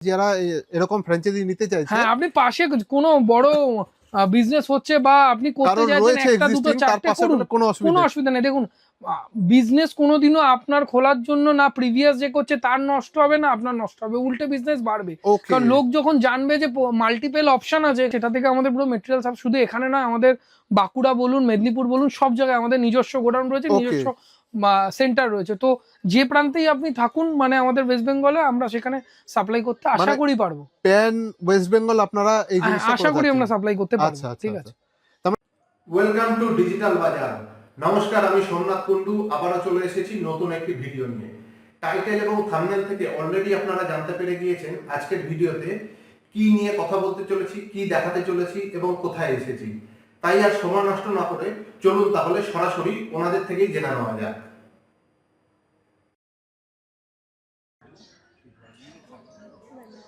যারা এরকম ফ্র্যাঞ্চাইজি নিতে চাইছে হ্যাঁ আপনি পাশে কোনো বড় বিজনেস হচ্ছে বা আপনি করতে চাইছেন একটা দুটো চারটে পাশে করুন। কোনো কোনো অসুবিধা নেই। অসুবিধা নেই। দেখুন বিজনেস কোনোদিনও আপনার খোলার জন্য না প্রিভিয়াস যে করছে তার নষ্ট হবে না আপনার নষ্ট হবে উল্টে বিজনেস বাড়বে। কারণ লোক যখন জানবে যে মাল্টিপল অপশন আছে সেটা থেকে আমাদের পুরো মেটেরিয়াল সব শুধু এখানে না আমাদের বাঁকুড়া বলুন মেদিনীপুর বলুন সব জায়গায় আমাদের নিজস্ব গোডাউন রয়েছে নিজস্ব সেন্টার রয়েছে। তো যে প্রান্তেই আপনি থাকুন মানে আমাদের ওয়েস্ট বেঙ্গলে আমরা সেখানে সাপ্লাই করতে আশা মানে করি পারব। প্যান ওয়েস্ট বেঙ্গল আপনারা এই হ্যাঁ, জিনিসটা আশা করি আমরা সাপ্লাই সাপ্লাই করতে পারব। আচ্ছা আচ্ছা ঠিক আচ্ছা। আছে। ওয়েলকাম টু ডিজিটাল বাজার নমস্কার আমি সোমনাথ কুন্ডু আবারও চলে এসেছি নতুন একটি ভিডিও নিয়ে। টাইটেল এবং থাম্বনেল থেকে অলরেডি আপনারা জানতে পেরে গিয়েছেন আজকের ভিডিওতে কি নিয়ে কথা বলতে চলেছি কি দেখাতে চলেছি এবং কোথায় এসেছি। তাই আর সময় নষ্ট না করে চলুন তাহলে সরাসরি ওনাদের থেকেই জেনে নেওয়া যাক।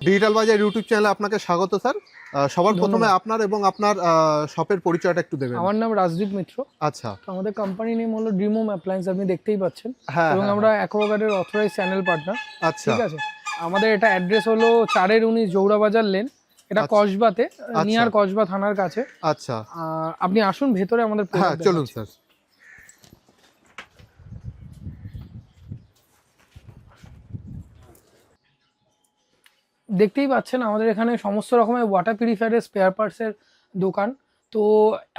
ডিজিটাল বাজার ইউটিউব চ্যানেলে আপনাকে স্বাগত স্যার। সবার প্রথমে আপনার এবং আপনার শপের পরিচয়টা একটু দেবেন। আমার নাম রাজদীপ মিত্র। আচ্ছা। তো আমাদের কোম্পানি নেম হলো ড্রিম হোম অ্যাপ্লায়েন্স আপনি দেখতেই পাচ্ছেন। হ্যাঁ এবং হ্যাঁ, আমরা অ্যাকোয়াগার্ডের অথরাইজ চ্যানেল পার্টনার আচ্ছা। ঠিক আছে? আমাদের এটা অ্যাড্রেস হলো চারের উনিশ জৌড়াবাজার লেন এটা আচ্ছা। কসবাতে নিয়ার কসবা থানার কাছে। আচ্ছা। আর আপনি আসুন ভেতরে আমাদের হ্যাঁ চলুন স্যার। দেখতেই পাচ্ছেন আমাদের এখানে সমস্ত রকমের ওয়াটার পিউরিফায়ারের স্পেয়ার পার্টসের দোকান। তো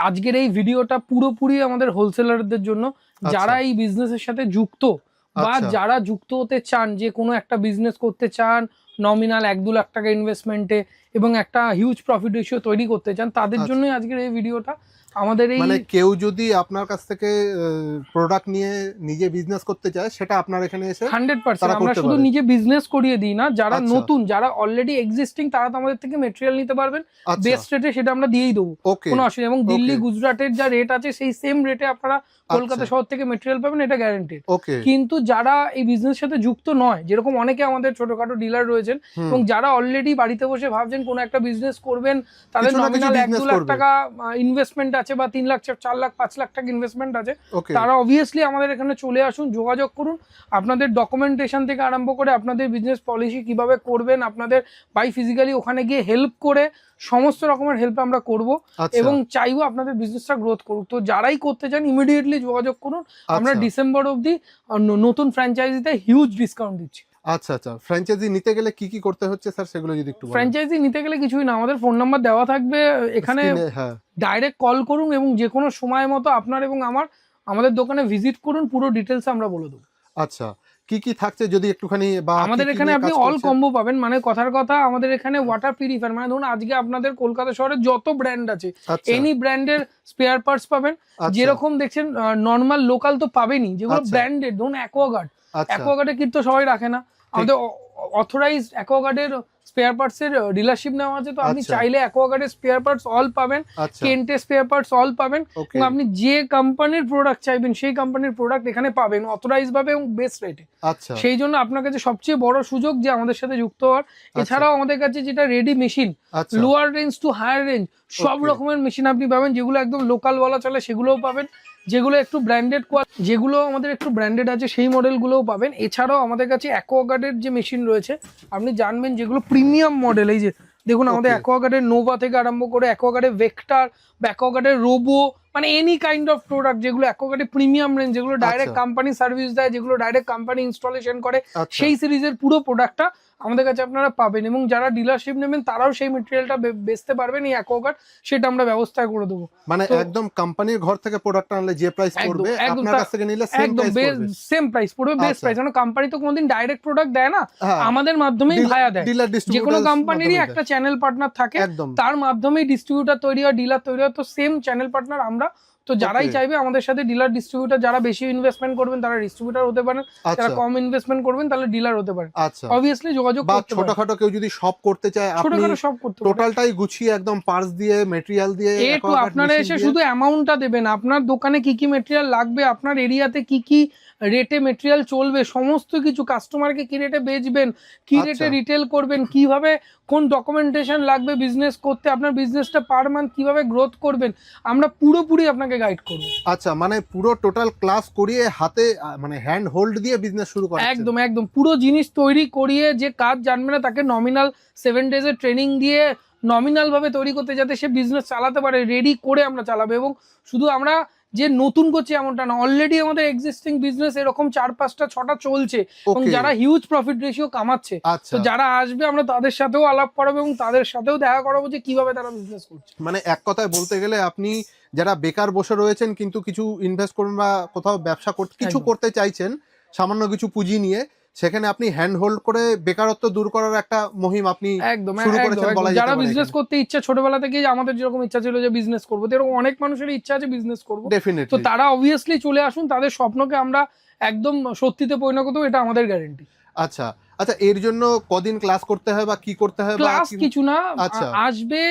আজকের এই ভিডিওটা পুরোপুরি আমাদের হোলসেলারদের জন্য। যারা এই বিজনেসের সাথে যুক্ত বা আচ্ছা। যারা যুক্ত হতে চান যে কোনো একটা বিজনেস করতে চান নমিনাল এক দু লাখ টাকা ইনভেস্টমেন্টে এবং একটা হিউজ প্রফিট রেশিও তৈরি করতে চান তাদের আচ্ছা। জন্যই আজকের এই ভিডিওটা আমাদের এই মানে কেউ যদি আপনার কাছ থেকে প্রোডাক্ট নিয়ে নিজে বিজনেস করতে চায় সেটা আপনার এখানে এসে হান্ড্রেড পার্সেন্ট তারা আমরা শুধু নিজে বিজনেস করিয়ে দিই না যারা আচ্ছা। নতুন যারা অলরেডি এক্সিস্টিং তারা তো আমাদের থেকে মেটেরিয়াল নিতে পারবেন। আচ্ছা। বেস্ট রেটে সেটা আমরা দিয়েই দেবো। কোনো অসুবিধা এবং দিল্লি গুজরাটের যা রেট আছে সেই সেম রেটে আপনারা কলকাতা আচ্ছা। শহর থেকে মেটেরিয়াল পাবেন এটা গ্যারান্টেড ওকে কিন্তু যারা এই বিজনেস সাথে যুক্ত নয় যেরকম অনেকে আমাদের ছোটখাটো ডিলার রয়েছেন এবং যারা অলরেডি বাড়িতে বসে ভাবছেন কোনো একটা বিজনেস করবেন তাদের নমিনাল এক দু লাখ টাকা ইনভেস্টমেন্ট আছে বা তিন লাখ চার লাখ পাঁচ লাখ টাকা ইনভেস্টমেন্ট আছে তারা অবভিয়াসলি আমাদের এখানে চলে আসুন যোগাযোগ করুন। আপনাদের ডকুমেন্টেশন থেকে আরম্ভ করে আপনাদের বিজনেস পলিসি কীভাবে করবেন আপনাদের বাই ফিজিক্যালি ওখানে গিয়ে হেল্প করে সমস্ত রকমের হেল্প আমরা করব আচ্ছা। এবং চাইব আপনাদের বিজনেসটা গ্রোথ করুক। তো যারাই করতে চান ইমিডিয়েটলি যোগাযোগ করুন। আমরা আচ্ছা। ডিসেম্বর অবধি নতুন ফ্র্যাঞ্চাইজিতে হিউজ ডিসকাউন্ট দিচ্ছি। আচ্ছা আচ্ছা। ফ্র্যাঞ্চাইজি নিতে গেলে কি কি করতে হচ্ছে স্যার? সেগুলো যদি একটু ফ্র্যাঞ্চাইজি নিতে গেলে কিছুই না। আমাদের ফোন নাম্বার দেওয়া থাকবে এখানে এ, হ্যাঁ। ডাইরেক্ট কল করুন এবং যে কোনো সময় মতো আপনার এবং আমার আমাদের দোকানে ভিজিট করুন পুরো ডিটেলস আমরা বলে দেবো। আচ্ছা। কি কি থাকছে যদি একটুখানি বা আমাদের এখানে আপনি অল কম্বো পাবেন। মানে কথার কথা আমাদের এখানে ওয়াটার পিউরিফায়ার মানে ধরুন আজকে আপনাদের কলকাতা শহরে যত ব্র্যান্ড আছে আচ্ছা। এনি ব্র্যান্ডের স্পেয়ার পার্টস পাবেন। আচ্ছা, যেরকম দেখছেন নর্মাল লোকাল তো পাবেনই যেগুলো আচ্ছা। ব্র্যান্ডেড ধরুন অ্যাকোয়াগার্ড আচ্ছা। অ্যাকোয়াগার্ডের কিট সবাই রাখে না। আমাদের অথরাইজড অ্যাকোয়াগার্ডের স্পেয়ার পার্টস এর ডিলারশিপ নেওয়া আছে তো আপনি আচ্ছা। চাইলে অ্যাকোয়াগার্ডের স্পেয়ার পার্টস অল পাবেন আচ্ছা। কেন্টের স্পেয়ার পার্টস অল পাবেন এবং আপনি যে কোম্পানির প্রোডাক্ট চাইবেন সেই কোম্পানির প্রোডাক্ট এখানে পাবেন অথরাইজ ভাবে এবং বেস্ট রেটে আচ্ছা। সেই জন্য আপনার কাছে সবচেয়ে বড় সুযোগ যে আমাদের সাথে যুক্ত হওয়ার এছাড়াও আমাদের কাছে যেটা রেডি মেশিন আচ্ছা। Lower range to higher range সব রকমের মেশিন আপনি পাবেন যেগুলো একদম লোকাল বলা চলে সেগুলোও পাবেন। যেগুলো একটু ব্র্যান্ডেড যেগুলো আমাদের একটু ব্র্যান্ডেড আছে সেই মডেলগুলোও পাবেন। এছাড়াও আমাদের কাছে অ্যাকোয়াগার্ডের যে মেশিন রয়েছে আপনি জানবেন যেগুলো প্রিমিয়াম মডেল এই যে দেখুন আমাদের অ্যাকোয়াগার্ডের নোভা থেকে আরম্ভ করে অ্যাকোয়াগার্ডের ভেক্টার বা অ্যাকোয়াগার্ডের রোবো মানে এনি কাইন্ড অফ প্রোডাক্ট যেগুলো অ্যাকোয়াগার্ডের প্রিমিয়াম রেঞ্জ যেগুলো ডাইরেক্ট। কোম্পানি সার্ভিস দেয় যেগুলো ডাইরেক্ট কোম্পানি ইনস্টলেশন করে আচ্ছা। সেই সিরিজের পুরো প্রোডাক্টটা আমাদের কাছে আপনারা পাবেন এবং যারা ডিলারশিপ নেবেন তারাও সেই মেটেরিয়ালটা বেচতে পারবেন এই অ্যাকোয়াগার্ড সেটা আমরা ব্যবস্থা করে দেবো। মানে একদম কোম্পানির ঘর থেকে প্রোডাক্ট আনলে যে প্রাইস পড়বে আপনার কাছ থেকে নিলে সেম প্রাইস পড়বে। সেম প্রাইস পড়বে বেস্ট। প্রাইস কারণ কোম্পানি তো কোনোদিন ডাইরেক্ট প্রোডাক্ট দেয় না হ্যাঁ। আমাদের মাধ্যমেই ভায়া দেয়। যে কোনো কোম্পানিরই একটা চ্যানেল পার্টনার থাকে তার মাধ্যমেই ডিস্ট্রিবিউটার তৈরি হয় ডিলার তৈরি হয় তো সেম চ্যানেল পার্টনার আমরা তো যারাই চাইবে আমাদের সাথে ডিলার ডিস্ট্রিবিউটার যারা বেশি ইনভেস্টমেন্ট করবেন তারা ডিস্ট্রিবিউটার হতে পারেন। আচ্ছা। যারা কম ইনভেস্টমেন্ট করবেন তাহলে ডিলার হতে পারেন। আচ্ছা। অবভিয়াসলি যোগাযোগ করতে পারেন। ছোটখাটো কেউ যদি শপ করতে চায় আপনি ছোটখাটো সব করতে টোটালটাই গুছিয়ে একদম পার্স দিয়ে মেটেরিয়াল দিয়ে এ টু aquaguard আপনারা এসে শুধু অ্যামাউন্টটা দেবেন। আপনার দোকানে কি কি মেটেরিয়াল লাগবে আপনার এরিয়াতে কি কি রেটে মেটেরিয়াল চলবে সমস্ত কিছু কাস্টমারকে কি রেটে বেচবেন কি রেটে আচ্ছা। রিটেল করবেন কীভাবে কোন ডকুমেন্টেশন লাগবে বিজনেস করতে আপনার বিজনেসটা পার মান্থ কীভাবে গ্রোথ করবেন আমরা পুরোপুরি আপনাকে গাইড করব। আচ্ছা মানে পুরো টোটাল ক্লাস করিয়ে হাতে মানে হ্যান্ড হোল্ড দিয়ে বিজনেস শুরু করা একদম একদম। পুরো জিনিস তৈরি করিয়ে যে কাজ জানবে না তাকে নমিনাল সেভেন ডেজের ট্রেনিং দিয়ে নমিনালভাবে তৈরি করতে যাতে সে বিজনেস চালাতে পারে রেডি করে আমরা চালাবো। এবং শুধু আমরা যে নতুন করছি এমনটা না। অলরেডি আমাদের এক্সিস্টিং বিজনেস এরকম চার পাঁচটা ছটা চলছে এবং যারা হিউজ প্রফিট রেশিও কামাচ্ছে। আচ্ছা। তো যারা আসবে আমরা তাদের সাথেও আলাপ করাবো এবং তাদের সাথেও দেখা করাবো যে কীভাবে তারা বিজনেস করছে। মানে এক কথায় বলতে গেলে আপনি যারা বেকার বসে রয়েছেন কিন্তু কিছু ইনভেস্ট করুন বা কোথাও ব্যবসা করতে কিছু করতে চাইছেন সামান্য কিছু পুঁজি নিয়ে সেখানে আপনি হ্যান্ড হোল্ড করে বেকারত্ব দূর করার একটা মহিম আপনি একদম যারা বিজনেস করতে ইচ্ছা ছোটবেলা থেকেই আমাদের যেরকম ইচ্ছা ছিল যে বিজনেস করব এরকম অনেক মানুষের ইচ্ছা আছে বিজনেস করব। তো তারা অবভিয়াসলি চলে আসুন তাদের স্বপ্নকে আমরা একদম সত্যিতে পরিণত করব এটা আমাদের গ্যারেন্টি আচ্ছা আচ্ছা এর জন্য কদিন ক্লাস করতে হয় বা কি করতে হয় ক্লাস কিছু না আচ্ছা। আসবে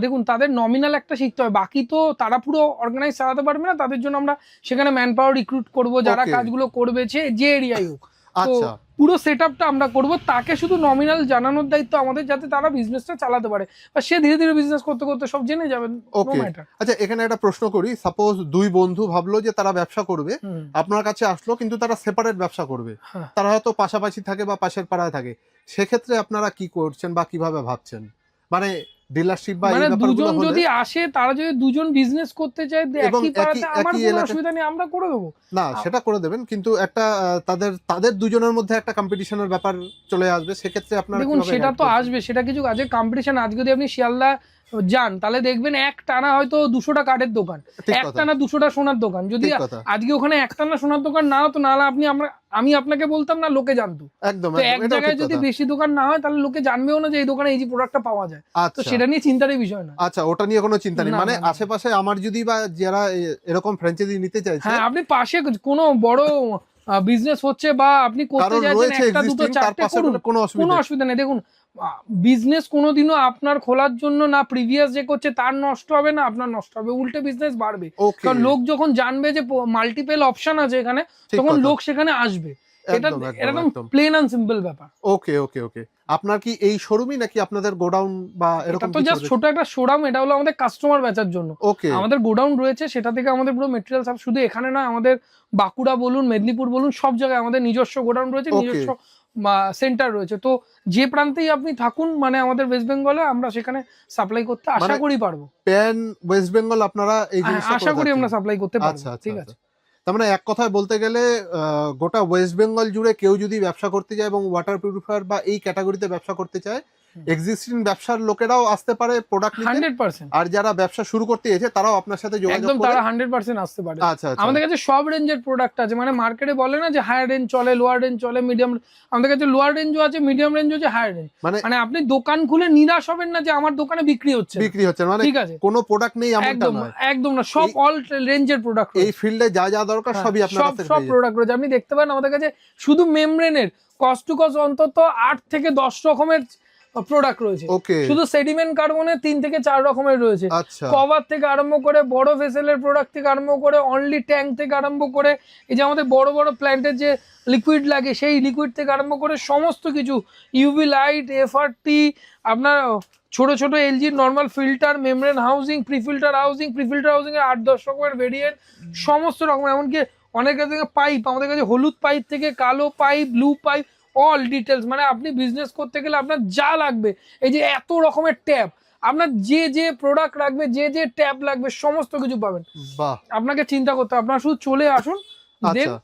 দেখুন তাদের নমিনাল একটা শিখতে হয় বাকি তো তারা পুরো অর্গানাইজ চালাতে পারবে না তাদের জন্য আমরা সেখানে ম্যান পাওয়ার রিক্রুট করব যারা কাজগুলো করবে যে- এরিয়াই হোক। আচ্ছা। পুরো সেট আমরা করব। তাকে শুধু নমিনাল জানানোর দায়িত্ব আমাদের যাতে তারা বিজনেসটা চালাতে পারে। বা সে ধীরে ধীরে বিজনেস করতে করতে সব জেনে যাবেন Okay. আচ্ছা এখানে একটা প্রশ্ন করি। সাপোজ দুই বন্ধু ভাবলো যে তারা ব্যবসা করবে। আপনার কাছে আসলো কিন্তু তারা সেপারেট ব্যবসা করবে। হ্যাঁ। তারা হয়তো পাশাপাশি থাকে বা পাশের পাড়ায় থাকে। সেক্ষেত্রে আপনারা কি করছেন বা কীভাবে ভাবছেন? মানে ডিলারশিপ বা মানে দুজন যদি আসে তারা যদি দুজন বিজনেস করতে চায় একই- পাড়াতে আমার কোনো অসুবিধা নেই আমরা করে দেবো। না সেটা করে দেবেন কিন্তু একটা তাদের তাদের দুজনের মধ্যে একটা কম্পিটিশনের ব্যাপার চলে আসবে সেক্ষেত্রে আপনার দেখুন সেটা তো আসবে সেটা কিছু আজকে কম্পিটিশন আজকে যদি আপনি শিয়ালদা যান তাহলে দেখবেন এক টানা হয়তো দুশোটা কাঠের দোকান এক টানা দুশোটা সোনার দোকান। যদি আজকে ওখানে এক টানা সোনার দোকান না হতো নাহলে আপনি আমরা আমি আপনাকে বলতাম না লোকে জানতো। একদম এক জায়গায় যদি বেশি দোকান না হয় তাহলে লোকে জানবেও না যে এই দোকানে এই যে প্রোডাক্টটা পাওয়া যায়। তো আচ্ছা। সেটা নিয়ে চিন্তারই বিষয় না। আচ্ছা ওটা নিয়ে কোনো চিন্তা নেই। মানে। আশেপাশে আমার যদি বা যারা এরকম ফ্র্যাঞ্চাইজি নিতে চাইছে হ্যাঁ আপনি পাশে কোনো বড় বিজনেস হচ্ছে বা আপনি করতে চাইছেন একটা দুটো চারটে করুন কোনো অসুবিধা নেই। দেখুন বিজনেস কোনোদিনও আপনার খোলার জন্য না প্রিভিয়াস যে করছে তার নষ্ট হবে না আপনার নষ্ট হবে উল্টে বিজনেস বাড়বে। কারণ লোক যখন জানবে যে মাল্টিপেল অপশন আছে এখানে তখন লোক সেখানে আসবে। এটা এরকম প্লেন অ্যান্ড সিম্পল ব্যাপার। ওকে ওকে ওকে আপনার কি এই শোরুমই নাকি আপনাদের গোডাউন বা এরকম তো জাস্ট ছোট একটা শোরাম এটা হলো আমাদের কাস্টমার বেচার জন্য। ওকে আমাদের গোডাউন রয়েছে সেটা থেকে আমাদের পুরো মেটেরিয়াল সব শুধু এখানে না আমাদের বাঁকুড়া বলুন মেদিনীপুর বলুন সব জায়গায় আমাদের নিজস্ব গোডাউন রয়েছে নিজস্ব সেন্টার রয়েছে। তো যে প্রান্তেই আপনি থাকুন মানে আমাদের ওয়েস্ট বেঙ্গলে আমরা সেখানে সাপ্লাই করতে আশা মানে করি পারব। প্যান ওয়েস্ট বেঙ্গল আপনারা এই হ্যাঁ, আশা করি আমরা সাপ্লাই করতে পারব আচ্ছা আচ্ছা ঠিক আচ্ছা। আছে। তার মানে এক কথায় বলতে গেলে গোটা ওয়েস্ট বেঙ্গল জুড়ে কেউ যদি ব্যবসা করতে চায় এবং ওয়াটার পিউরিফায়ার বা এই ক্যাটাগরিতে ব্যবসা করতে চায়। এক্সিস্টিং ব্যবসার লোকেরাও আসতে পারে প্রোডাক্ট নিতে। Hundred percent. আর যারা ব্যবসা শুরু করতে এসে তারাও আপনার সাথে যোগাযোগ একদম তারা হান্ড্রেড পার্সেন্ট আসতে পারে। আচ্ছা আচ্ছা। আমাদের কাছে সব রেঞ্জের প্রোডাক্ট আছে। মানে মার্কেটে বলে না যে হায়ার রেঞ্জ চলে লোয়ার রেঞ্জ চলে মিডিয়াম আমাদের কাছে লোয়ার রেঞ্জও আছে মিডিয়াম রেঞ্জও আছে হায়ার রেঞ্জ মানে মানে আপনি দোকান খুলে নিরাশ হবেন না যে আমার দোকানে বিক্রি হচ্ছে। বিক্রি হচ্ছে। মানে ঠিক আছে। কোনো প্রোডাক্ট নেই এমনটা একদম একদম না। সব অল রেঞ্জের প্রোডাক্ট এই ফিল্ডে যা যা দরকার সবই আপনার হ্যাঁ, সব কাছে সব প্রোডাক্ট রয়েছে। আপনি দেখতে পারেন আমাদের কাছে শুধু মেমব্রেনের কস্ট টু কস্ট অন্তত আট থেকে দশ রকমের প্রোডাক্ট রয়েছে। শুধু সেডিমেন্ট কার্বনের তিন থেকে চার রকমের রয়েছে। আচ্ছা। কভার থেকে আরম্ভ করে বড় ভেসেলের প্রোডাক্ট থেকে আরম্ভ করে অনলি ট্যাঙ্ক থেকে আরম্ভ করে এই যে আমাদের বড় বড় প্ল্যান্টের যে লিকুইড লাগে সেই লিকুইড থেকে আরম্ভ করে সমস্ত কিছু ইউভি লাইট এফআরটি আপনার ছোট ছোট এলজির normal filter membrane housing pre filter housing pre filter housing এর আট দশ রকমের ভেরিয়েন্ট সমস্ত রকম এমনকি অনেক কাছে পাইপ আমাদের কাছে হলুদ পাইপ থেকে কালো pipe blue pipe all details মানে আপনি বিজনেস করতে গেলে আপনার যা লাগবে এই যে এত রকমের ট্যাপ আপনার যে যে প্রোডাক্ট লাগবে যে যে ট্যাব লাগবে সমস্ত কিছু পাবেন। বাহ। আপনাকে চিন্তা করতে আপনার আপনারা শুধু চলে আসুন আচ্ছা।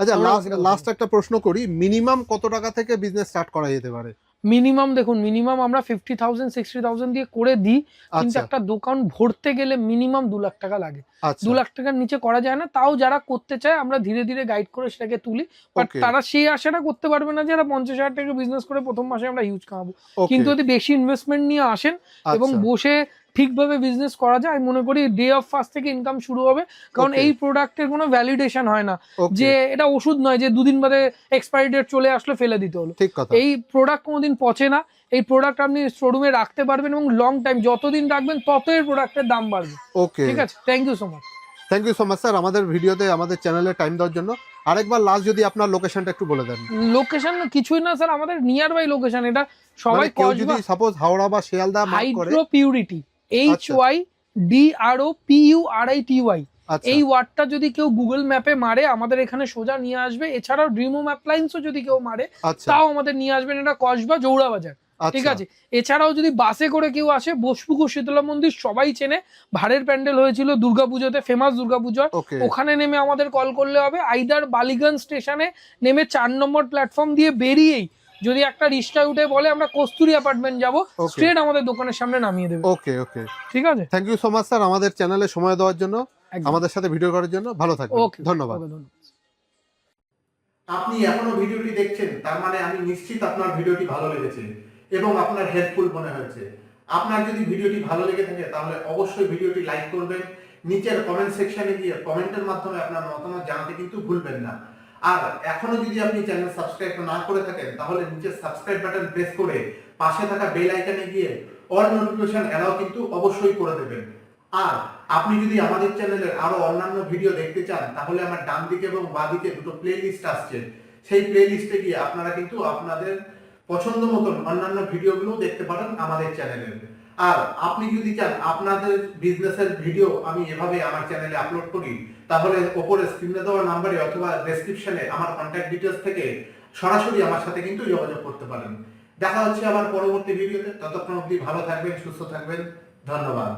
আচ্ছা লাস্ট লাস্ট একটা প্রশ্ন করি মিনিমাম কত টাকা থেকে বিজনেস স্টার্ট করা যেতে পারে? মিনিমাম দেখুন মিনিমাম আমরা ফিফটি থাউজেন্ড সিক্সটি থাউজেন্ড দিয়ে করে দিই কিন্তু আচ্ছা। একটা দোকান ভরতে গেলে মিনিমাম দু লাখ টাকা লাগে। আচ্ছা। দু লাখ টাকার নিচে করা যায় না তাও যারা করতে চায় আমরা ধীরে ধীরে গাইড করে সেটাকে তুলি। বাট তারা সেই আশাটা করতে পারবে না যে যারা পঞ্চাশ হাজার টাকা বিজনেস করে প্রথম মাসে আমরা হিউজ কামাবো। কিন্তু যদি বেশি ইনভেস্টমেন্ট নিয়ে আসেন এবং আচ্ছা। বসে ঠিকভাবে বিজনেস করা যায় আমি মনে করি ডে অফ ফার্স্ট থেকে ইনকাম শুরু হবে কারণ. এই প্রোডাক্টের কোনো ভ্যালিডেশন হয় না। যে এটা ওষুধ নয় যে দুদিন বাদে এক্সপায়ারি ডেট চলে আসলে ফেলে দিতে হলো। ঠিক কথা। এই প্রোডাক্ট কোনোদিন পচে না এই প্রোডাক্ট আপনি শোরুমে রাখতে পারবেন এবং লং টাইম যতদিন রাখবেন তত এই প্রোডাক্টের দাম বাড়বে। ওকে ঠিক আছে? Thank you so much thank you so much sir আমাদের ভিডিওতে আমাদের চ্যানেলে টাইম দেওয়ার জন্য। আরেকবার লাস্ট যদি আপনার লোকেশনটা একটু বলে দেন। লোকেশন কিছুই না স্যার আমাদের নিয়ার বাই লোকেশন এটা সবাই মানে কেউ যদি সাপোজ হাওড়া বা শিয়ালদা মার্ক করে হাইড্রো পিউরিটি এইচ আচ্ছা। Y D R O P U R I T Y আচ্ছা। এই ওয়ার্ডটা যদি কেউ গুগল ম্যাপে মারে আমাদের এখানে সোজা নিয়ে আসবে। এছাড়াও ড্রিম অ্যাপ্লায়েন্সও যদি কেউ মারে আচ্ছা। তাও আমাদের নিয়ে আসবেন এটা কসবা জৌড়া বাজার ঠিক আচ্ছা আছে? এছাড়াও যদি বাসে করে কেউ আসে বোসপুকুর শীতলা মন্দির সবাই চেনে। ভাড়ের প্যান্ডেল হয়েছিল দুর্গাপুজোতে ফেমাস দুর্গাপুজোর ওকে। ওখানে নেমে আমাদের কল করলে হবে। আইদার বালিগঞ্জ স্টেশনে নেমে চার নম্বর প্ল্যাটফর্ম দিয়ে বেরিয়েই যদি একটা রিক্সা উঠে বলে আমরা কস্তুরি অ্যাপার্টমেন্ট যাব স্ট্রেট আমাদের দোকানের সামনে নামিয়ে দেবে। ওকে ওকে ঠিক আছে? Thank you so much sir আমাদের চ্যানেলে সময় দেওয়ার জন্য আমাদের সাথে ভিডিও করার জন্য। ভালো থাকবেন। ওকে, ধন্যবাদ। আপনি এখনও ভিডিওটি দেখছেন তার মানে আমি নিশ্চিত আপনার ভিডিওটি ভালো লেগেছে এবং আপনার হেল্পফুল মনে হয়েছে। আপনার যদি ভিডিওটি ভালো লেগে থাকে তাহলে অবশ্যই ভিডিওটি লাইক করবেন। নিচের কমেন্ট সেকশনে গিয়ে কমেন্টের মাধ্যমে আপনার মতামত জানাতে কিন্তু ভুলবেন না। আর এখনও যদি আপনি চ্যানেল সাবস্ক্রাইব না করে থাকেন, তাহলে নিচে সাবস্ক্রাইব বাটন প্রেস করে পাশে থাকা বেল আইকনে গিয়ে অল নোটিফিকেশন এলাও কিন্তু অবশ্যই করে দেবেন। আর আপনি যদি আমাদের চ্যানেলের আরও অন্যান্য ভিডিও দেখতে চান, তাহলে আমার ডান দিকে এবং বাঁ দিকে দুটো প্লে লিস্ট আসছে। সেই প্লে লিস্টে গিয়ে আপনারা কিন্তু আপনাদের পছন্দ মতন অন্যান্য ভিডিওগুলো দেখতে পারেন আমাদের চ্যানেলের আর আপনি যদি চান আপনাদের বিজনেসের ভিডিও আমি এভাবে আমার চ্যানেলে আপলোড করি, তাহলে ওপরে স্ক্রিনে দেওয়া নাম্বারে অথবা ডেসক্রিপশনে আমার কন্ট্যাক্ট ডিটেলস থেকে সরাসরি আমার সাথে কিন্তু যোগাযোগ করতে পারেন। দেখা হচ্ছে আবার পরবর্তী ভিডিওতে ততক্ষণ অবধি ভালো থাকবেন, সুস্থ থাকবেন। ধন্যবাদ।